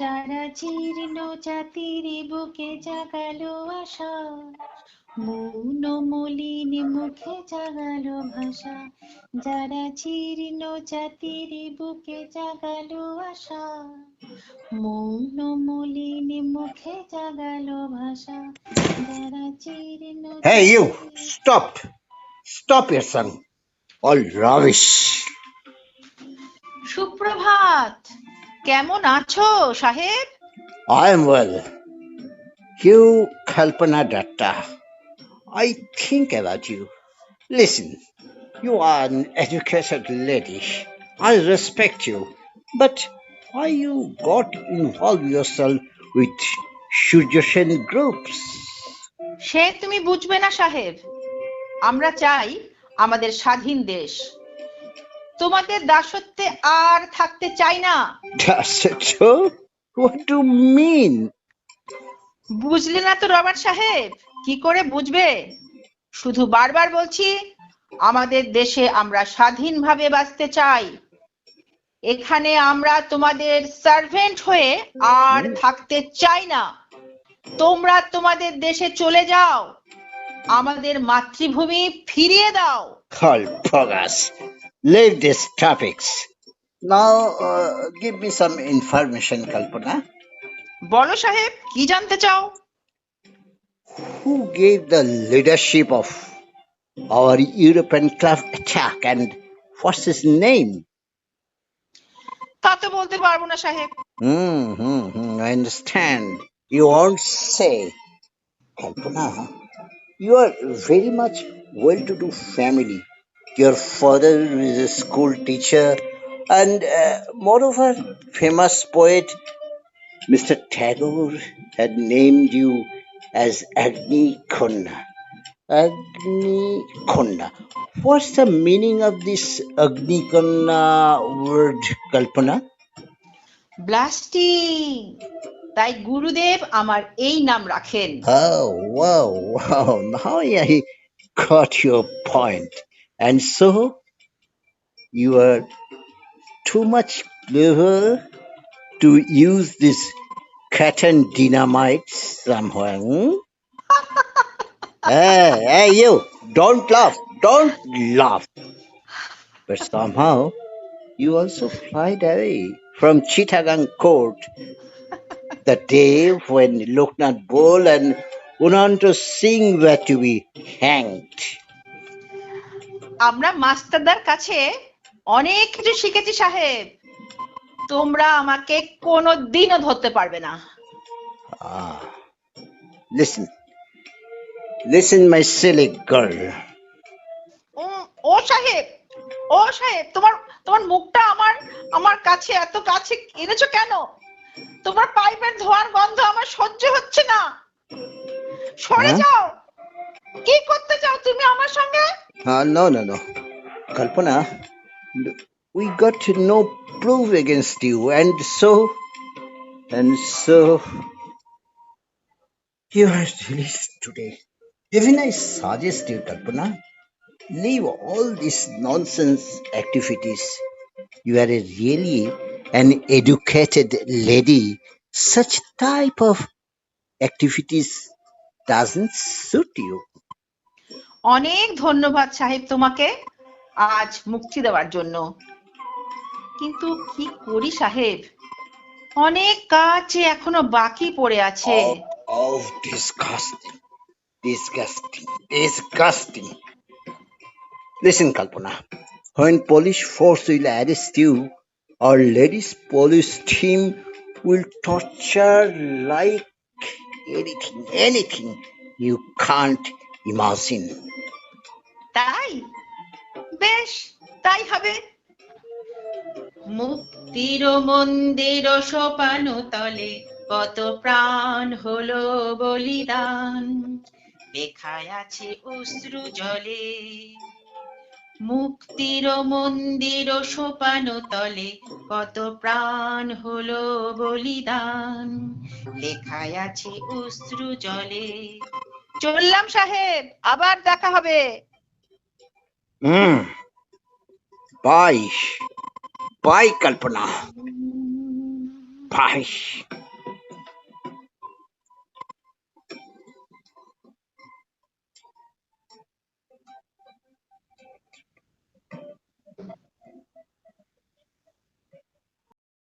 যারা জীর্ণ জাতির বুকে জাগালো আশা মৌন মলিন মুখে জাগালো ভাষা যারা জীর্ণ জাতির বুকে জাগালো আশা মৌন মলিন মুখে জাগালো ভাষা যারা জীর্ণ Hey, you! Stop! Stop your son! All rubbish! সুপ্রভাত কেমন আছো সাহেব? I am well cue Kalpana Dutta I think about you listen you are an educated lady I respect you but how you got involve your self with Surya Sen groups সে তুমি বুঝবে না সাহেব। আমরা চাই আমাদের স্বাধীন দেশ। তোমাদের দাসত্বে আর থাকতে চাই না। mean? বুঝলে না তো রবার্ট সাহেব কি করে বুঝবে? শুধু বারবার বলছি আমাদের দেশে আমরা স্বাধীনভাবে বাঁচতে চাই। এখানে আমরা তোমাদের সার্ভেন্ট হয়ে আর থাকতে চাই না। তোমরা তোমাদের দেশে চলে যাও। আমাদের মাতৃভূমি ফিরিয়ে দাও. Leave these topics. Now, uh, give me some information, Kalpana. বলো সাহেব কি জানতে চাও Who gave the leadership of our European club attack and what's his name? তা তো বলতে পারবো না সাহেব Hmm, hmm, hmm, I understand. You won't say. Kalpana, you are very much well-to-do family. Your father is a school teacher and uh, moreover, famous poet Mr. Tagore had named you as Agni Konna. Agni Konna. What's the meaning of this Agni Konna word, Kalpana? Blasting তাই গুরুদেব আমার এই নাম রাখেন Oh, wow, wow. Now I got your point. And so, you are too much clever to use this and dynamite somewhere. Hmm? hey, hey, you, don't laugh. Don't laugh. But somehow, you also flied away from Chittagong court the day when Loknath Bol and Unanto Singh were to be hanged. আমরা মাস্টারদার কাছে অনেক কিছু শিখেছি সাহেব। তোমরা আমাকে কোনো দিনও ধরতে পারবে না। silly girl. উম, ও সাহেব ও সাহেব তোমার তোমার মুখটা আমার আমার কাছে এত কাছে এনেছো কেন? তোমার পাইপের ধোয়ার গন্ধ আমার সহ্য হচ্ছে না। সরে হ্যাঁ? যাও। কি করতে চাও তুমি আমার সঙ্গে Ah, no, no, no. Kalpana, we got no proof against you, and so, and so, you are released today. Even I suggest you, Kalpana, leave all these nonsense activities. You are a really an educated lady. Such type of activities doesn't suit you. অনেক ধন্যবাদ সাহেব তোমাকে আজ মুক্তি দেওয়ার জন্য কিন্তু কি করি সাহেব অনেক কাজ এখনও বাকি পড়ে আছে Oh, oh, disgusting. Disgusting. Disgusting. Listen, Kalpana. When police force will arrest you, our ladies police team will torture like anything, anything you can't imagine. তাই? বেশ, তাই হবে। মুক্তির মন্দির সোপান তলে কত প্রাণ হলো বলিদান। লেখায় আছে অশ্রু জলে। মুক্তির মন্দির সোপান তলে কত প্রাণ হলো বলিদান। লেখায় আছে অশ্রু জলে। চললাম সাহেব আবার দেখা হবে। হুম বাই বাই কল্পনা ভাই